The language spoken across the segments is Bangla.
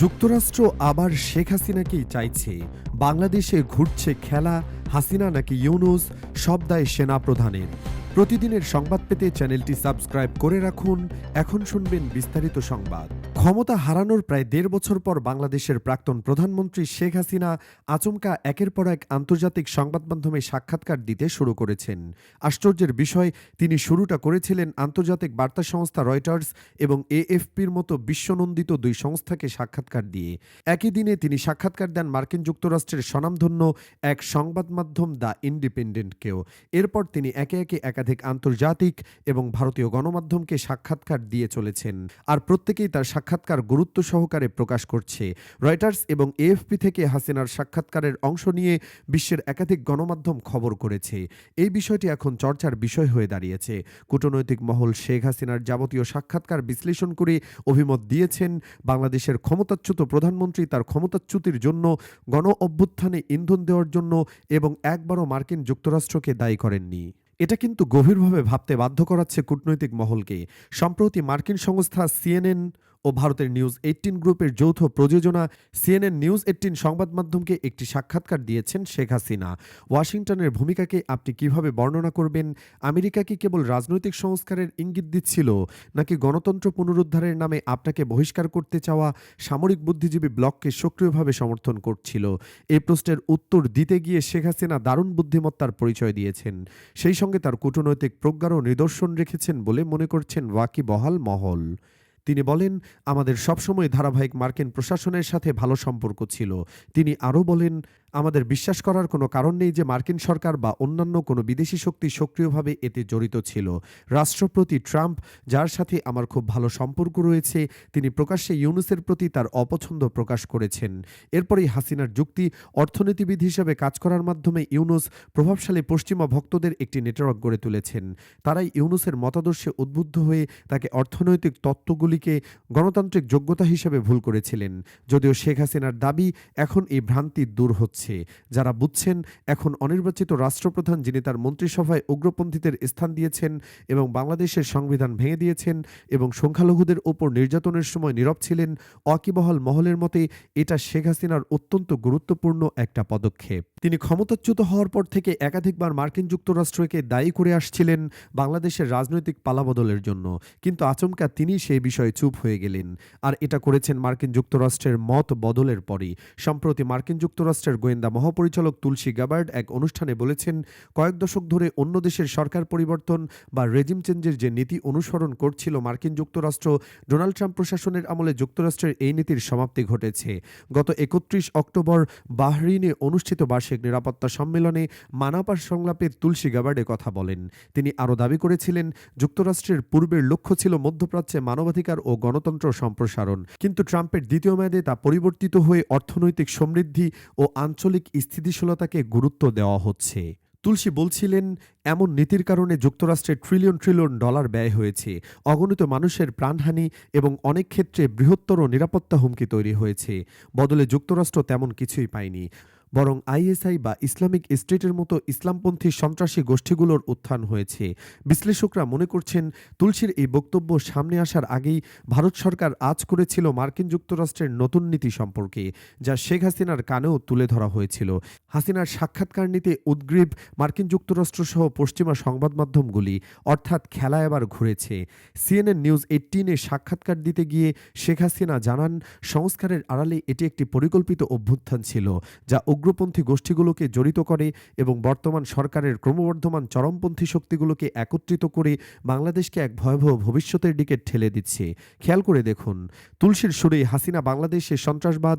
যুক্তরাষ্ট্র আবার শেখ হাসিনাকেই চাইছে। বাংলাদেশে ঘুরছে খেলা, হাসিনা নাকি ইউনুস, সব দায় সেনা প্রধানের প্রতিদিনের সংবাদ পেতে চ্যানেলটি সাবস্ক্রাইব করে রাখুন। এখন শুনবেন বিস্তারিত সংবাদ। ক্ষমতা হারানোর প্রায় দেড় বছর পর বাংলাদেশের প্রাক্তন প্রধানমন্ত্রী শেখ হাসিনা আচমকা একের পর এক আন্তর্জাতিক সংবাদ মাধ্যমে সাক্ষাৎকার দিতে শুরু করেছেন। আশ্চর্যের বিষয়, তিনি শুরুটা করেছিলেন আন্তর্জাতিক বার্তা সংস্থা রয়টার্স এবং এএফপির মতো বিশ্বনন্দিত দুই সংস্থাকে সাক্ষাৎকার দিয়ে। একই দিনে তিনি সাক্ষাৎকার দেন মার্কিন যুক্তরাষ্ট্রের স্বনামধন্য এক সংবাদ মাধ্যম দ্য ইন্ডিপেন্ডেন্টকেও। এরপর তিনি একে একে একাধিক আন্তর্জাতিক এবং ভারতীয় গণমাধ্যমকে সাক্ষাৎকার দিয়ে চলেছেন। আর প্রত্যেকেই তার সাক্ষাৎকার গুরুত্ব সহকারে প্রকাশ করছে। রয়টার্স এবং এএফপি থেকে হাসিনার সাক্ষাৎকারের অংশ নিয়ে বিশ্বের একাধিক গণমাধ্যম খবর করেছে। এই বিষয়টি এখন চর্চার বিষয় হয়ে দাঁড়িয়েছে। কূটনৈতিক মহল শেখ হাসিনার যাবতীয় সাক্ষাৎকার বিশ্লেষণ করে অভিমত দিয়েছেন, বাংলাদেশের ক্ষমতাচ্যুত প্রধানমন্ত্রী তার ক্ষমতাচ্যুতির জন্য গণ অভ্যুত্থানে ইন্ধন দেওয়ার জন্য এবং একবারও মার্কিন যুক্তরাষ্ট্রকে দায়ী করেননি। এটা কিন্তু গভীরভাবে ভাবতে বাধ্য করাচ্ছে কূটনৈতিক মহলকে। সম্প্রতি মার্কিন সংস্থা সিএনএন ও ভারতের নিউজ এইটিন গ্রুপের যৌথ প্রযোজনা সিএনএন নিউজ এইটিন সংবাদ মাধ্যমকে একটি সাক্ষাৎকার দিয়েছেন শেখ হাসিনা। ওয়াশিংটনের ভূমিকাকে আপনি কীভাবে বর্ণনা করবেন? আমেরিকা কি কেবল রাজনৈতিক সংস্কারের ইঙ্গিত দিচ্ছিল, নাকি গণতন্ত্র পুনরুদ্ধারের নামে আপনাকে বহিষ্কার করতে চাওয়া সামরিক বুদ্ধিজীবী ব্লককে সক্রিয়ভাবে সমর্থন করছিল? এই প্রশ্নের উত্তর দিতে গিয়ে শেখ হাসিনা দারুণ বুদ্ধিমত্তার পরিচয় দিয়েছেন। সেই সঙ্গে তার কূটনৈতিক প্রজ্ঞারও নিদর্শন রেখেছেন বলে মনে করছেন ওয়াকি বহাল মহল। তিনি বলেন আমাদের সবসময় ধারাবাহিক মার্কিন প্রশাসনের সাথে ভালো সম্পর্ক ছিল। তিনি আরও বলেন আমাদের বিশ্বাস করার কোনো কারণ নেই যে মার্কিন সরকার বা অন্যান্য কোনো বিদেশি শক্তি সক্রিয়ভাবে এতে জড়িত ছিল। রাষ্ট্রপতি ট্রাম্প, যার সাথে আমার খুব ভালো সম্পর্ক রয়েছে, তিনি প্রকাশ্যে ইউনুসের প্রতি তার অপছন্দ প্রকাশ করেছেন। এরপরেই হাসিনার যুক্তি, অর্থনীতিবিদ হিসেবে কাজ করার মাধ্যমে ইউনুস প্রভাবশালী পশ্চিমা ভক্তদের একটি নেটওয়ার্ক গড়ে তুলেছেন। তারাই ইউনুসের মতাদর্শে উদ্বুদ্ধ হয়ে তাকে অর্থনৈতিক তত্ত্বগুলিকে গণতান্ত্রিক যোগ্যতা হিসেবে ভুল করেছিলেন। যদিও শেখ হাসিনার দাবি, এখন এই ভ্রান্তি দূর হচ্ছে। যারা বুঝছেন, এখন অনির্বাচিত রাষ্ট্রপ্রধান যিনি তার মন্ত্রিসভায় উগ্রপন্থীদের স্থান দিয়েছেন এবং বাংলাদেশের সংবিধান ভেঙে দিয়েছেন এবং সংখ্যালঘুদের ওপর নির্যাতনের সময় নীরব ছিলেন, অকিবহাল মহলের মতে এটা শেখ হাসিনার অত্যন্ত গুরুত্বপূর্ণ একটা পদক্ষেপ। তিনি ক্ষমতাচ্যুত হওয়ার পর থেকে একাধিকবার মার্কিন যুক্তরাষ্ট্রকে দায়ী করে আসছিলেন বাংলাদেশের রাজনৈতিক পালাবদলের জন্য। কিন্তু আচমকা তিনি সেই বিষয়ে চুপ হয়ে গেলেন। আর এটা করেছেন মার্কিন যুক্তরাষ্ট্রের মত বদলের পরই। সম্প্রতি মার্কিন যুক্তরাষ্ট্রের গোয়েন্দা মহাপরিচালক তুলসী গাবার্ড এক অনুষ্ঠানে বলেছেন, কয়েক দশক ধরে অন্য দেশের সরকার পরিবর্তন বা রেজিম চেঞ্জের যে নীতি অনুসরণ করছিল মার্কিন যুক্তরাষ্ট্র, ডোনাল্ড ট্রাম্প প্রশাসনের আমলে যুক্তরাষ্ট্রের এই নীতির সমাপ্তি ঘটেছে। গত একত্রিশ অক্টোবর বাহরিনে অনুষ্ঠিত বার্ষিক নিরাপত্তা সম্মেলনে মানাপার সংলাপে তুলসী গাবার্ডে কথা বলেন। তিনি আরও দাবি করেছিলেন, যুক্তরাষ্ট্রের পূর্বের লক্ষ্য ছিল মধ্যপ্রাচ্যে মানবাধিকার ও গণতন্ত্র সম্প্রসারণ। কিন্তু ট্রাম্পের দ্বিতীয় মেয়াদে তা পরিবর্তিত হয়ে অর্থনৈতিক সমৃদ্ধি ও আঞ্চলিক স্থিতিশীলতাকে গুরুত্ব দেওয়া হচ্ছে। তুলসী বলছিলেন, এমন নীতির কারণে যুক্তরাষ্ট্রে ট্রিলিয়ন ট্রিলিয়ন ডলার ব্যয় হয়েছে। অগণিত মানুষের প্রাণহানি এবং অনেক ক্ষেত্রে বৃহত্তর নিরাপত্তা হুমকি তৈরি হয়েছে। বদলে যুক্তরাষ্ট্র তেমন কিছুই পায়নি। বরং আইএসআই বা ইসলামিক স্টেটের মতো ইসলামপন্থী সন্ত্রাসী গোষ্ঠীগুলোর উত্থান হয়েছে। বিশ্লেষকরা মনে করছেন, তুলসীর এই বক্তব্য সামনে আসার আগেই ভারত সরকার আজ করেছিল মার্কিন যুক্তরাষ্ট্রের নতুন নীতি সম্পর্কে, যা শেখ হাসিনার কানেও তুলে ধরা হয়েছিল। হাসিনার সাক্ষাৎকার নিতে উদ্গ্রীব মার্কিন যুক্তরাষ্ট্র সহ পশ্চিমা সংবাদ মাধ্যমগুলি, অর্থাৎ খেলা এবার ঘুরেছে। সিএনএন নিউজ এইটিনে সাক্ষাৎকার দিতে গিয়ে শেখ হাসিনা জানান, সংস্কারের আড়ালে এটি একটি পরিকল্পিত অভ্যুত্থান ছিল, যা উগ্রপন্থী গোষ্ঠীগুলোকে জড়িত করে এবং বর্তমান সরকারের ক্রমবর্ধমান চরমপন্থী শক্তিগুলোকে একত্রিত করে বাংলাদেশকে এক ভয়াবহ ভবিষ্যতের দিকে ঠেলে দিচ্ছে। খেয়াল করে দেখুন, তুলসীর সুরেই হাসিনা বাংলাদেশে সন্ত্রাসবাদ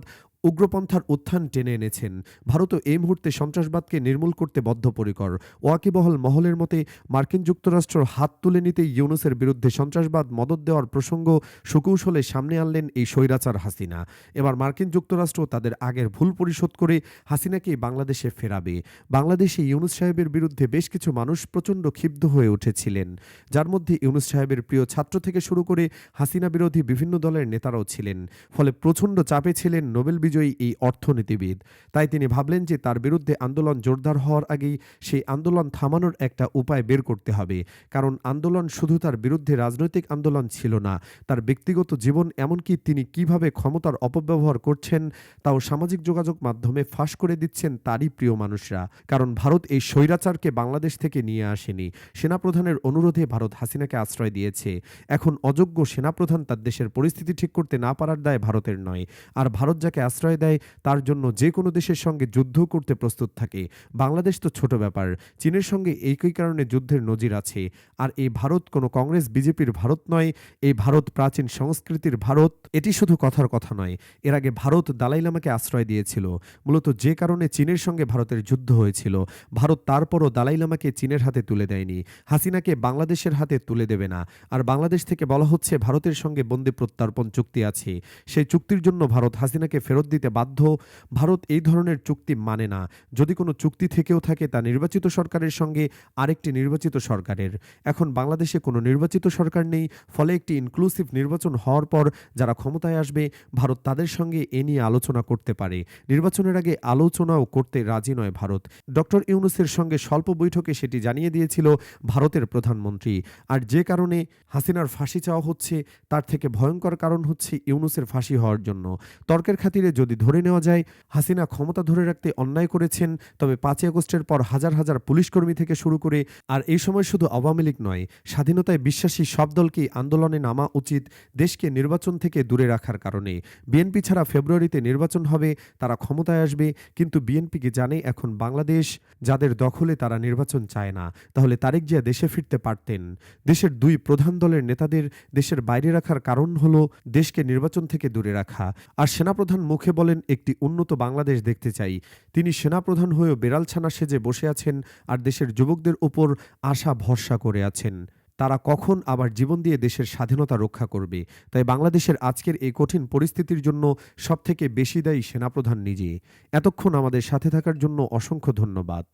উগ্রপন্থার উত্থান টেনে এনেছেন। ভারতও এই মুহূর্তে সন্ত্রাসবাদকে নির্মূল করতে বদ্ধপরিকর। ওয়াকিবহল মহলের মতে, মার্কিন যুক্তরাষ্ট্র হাত তুলে নিতে ইউনুসের বিরুদ্ধে সন্ত্রাসবাদ মদত দেওয়ার প্রসঙ্গ সুকৌশলে সামনে আনলেন এই স্বৈরাচার হাসিনা। এবার মার্কিন যুক্তরাষ্ট্র তাদের আগের ভুল পরিশোধ করে হাসিনাকে বাংলাদেশে ফেরাবে। বাংলাদেশে ইউনুস সাহেবের বিরুদ্ধে বেশ কিছু মানুষ প্রচণ্ড ক্ষিপ্ত হয়ে উঠেছিলেন। যার মধ্যে ইউনুস সাহেবের প্রিয় ছাত্র থেকে শুরু করে হাসিনা বিরোধী বিভিন্ন দলের নেতারাও ছিলেন। ফলে প্রচণ্ড চাপে ছিলেন নোবেল বিজয়ী বিজয়ী এই অর্থনীতিবিদ। তাই তিনি ভাবলেন যে তার বিরুদ্ধে আন্দোলন জোরদার হওয়ার আগেই সেই আন্দোলন থামানোর একটা উপায় বের করতে হবে। কারণ আন্দোলন শুধু তার বিরুদ্ধে রাজনৈতিক আন্দোলন ছিল না, তার ব্যক্তিগত জীবন এমনকি তিনি কীভাবে ক্ষমতার অপব্যবহার করছেন তাও সামাজিক যোগাযোগ মাধ্যমে ফাঁস করে দিচ্ছেন তারই প্রিয় মানুষরা। কারণ ভারত এই স্বৈরাচারকে বাংলাদেশ থেকে নিয়ে আসেনি। সেনাপ্রধানের অনুরোধে ভারত হাসিনাকে আশ্রয় দিয়েছে। এখন অযোগ্য সেনাপ্রধান তার দেশের পরিস্থিতি ঠিক করতে না পারার দায় ভারতের নয়। আর ভারত যাকে আশ্রয় দেয়, তার জন্য যে কোনো দেশের সঙ্গে যুদ্ধ করতে প্রস্তুত থাকে। বাংলাদেশ তো ছোট ব্যাপার, চীনের সঙ্গে একই কারণে যুদ্ধের নজির আছে। আর এই ভারত কোনো কংগ্রেস, বিজেপির ভারত নয়, এই ভারত প্রাচীন সংস্কৃতির ভারত, এটি শুধু কথার কথা নয়। এর আগে ভারত দালাই লামাকে আশ্রয় দিয়েছিল। মূলত যে কারণে চীনের সঙ্গে ভারতের যুদ্ধ হয়েছিল, ভারত তারপরও দালাই লামাকে চীনের হাতে তুলে দেয়নি। হাসিনাকে বাংলাদেশের হাতে তুলে দেবে না। আর বাংলাদেশ থেকে বলা হচ্ছে, ভারতের সঙ্গে বন্দি প্রত্যর্পণ চুক্তি আছে। সেই চুক্তির জন্য ভারত হাসিনাকে ফেরত দিতে বাধ্য, ভারত এই ধরনের চুক্তি মানে না। যদি কোনো চুক্তি থেকেও থাকে, তা নির্বাচিত সরকারের সঙ্গে আরেকটি নির্বাচিত সরকারের। এখন বাংলাদেশে কোনো নির্বাচিত সরকার নেই, ফলে একটি ইনক্লুসিভ নির্বাচন হওয়ার পর যারা ক্ষমতায় আসবে, ভারত তাদের সঙ্গে এ নিয়ে আলোচনা করতে পারে। নির্বাচনের আগে আলোচনাও করতে রাজি নয় ভারত। ডক্টর ইউনুসের সঙ্গে স্বল্প বৈঠকে সেটি জানিয়ে দিয়েছিল ভারতের প্রধানমন্ত্রী। আর যে কারণে হাসিনার ফাঁসি চাওয়া হচ্ছে, তার থেকে ভয়ঙ্কর কারণ হচ্ছে ইউনুসের ফাঁসি হওয়ার জন্য। তর্কের খাতিরে যদি ধরে নেওয়া যায়, হাসিনা ক্ষমতা ধরে রাখতে অন্যায় করেছেন, তবে পাঁচই আগস্টের পর হাজার হাজার পুলিশকর্মী থেকে শুরু করে, আর এই সময় শুধু আওয়ামী লীগ নয়, স্বাধীনতায় বিশ্বাসী সব দলকেই আন্দোলনে নামা উচিত দেশকে নির্বাচন থেকে দূরে রাখার কারণে। বিএনপি ছাড়া ফেব্রুয়ারিতে নির্বাচন হবে, তারা ক্ষমতায় আসবে, কিন্তু বিএনপিকে জানে এখন বাংলাদেশ? যাদের দখলে তারা নির্বাচন চায় না। তাহলে তারেক জিয়া দেশে ফিরতে পারতেন। দেশের দুই প্রধান দলের নেতাদের দেশের বাইরে রাখার কারণ হলো, দেশকে নির্বাচন থেকে দূরে রাখা। আর সেনাপ্রধান মুখে বলেন, একটি উন্নত বাংলাদেশ দেখতে চাই। তিনি সেনাপ্রধান হয়েও বেড়ালছানা সেজে বসে আছেন আর দেশের যুবকদের ওপর আশা ভরসা করে আছেন। তারা কখন আবার জীবন দিয়ে দেশের স্বাধীনতা রক্ষা করবে? তাই বাংলাদেশের আজকের এই কঠিন পরিস্থিতির জন্য সবথেকে বেশি দায়ী সেনাপ্রধান নিজে। এতক্ষণ আমাদের সাথে থাকার জন্য অসংখ্য ধন্যবাদ।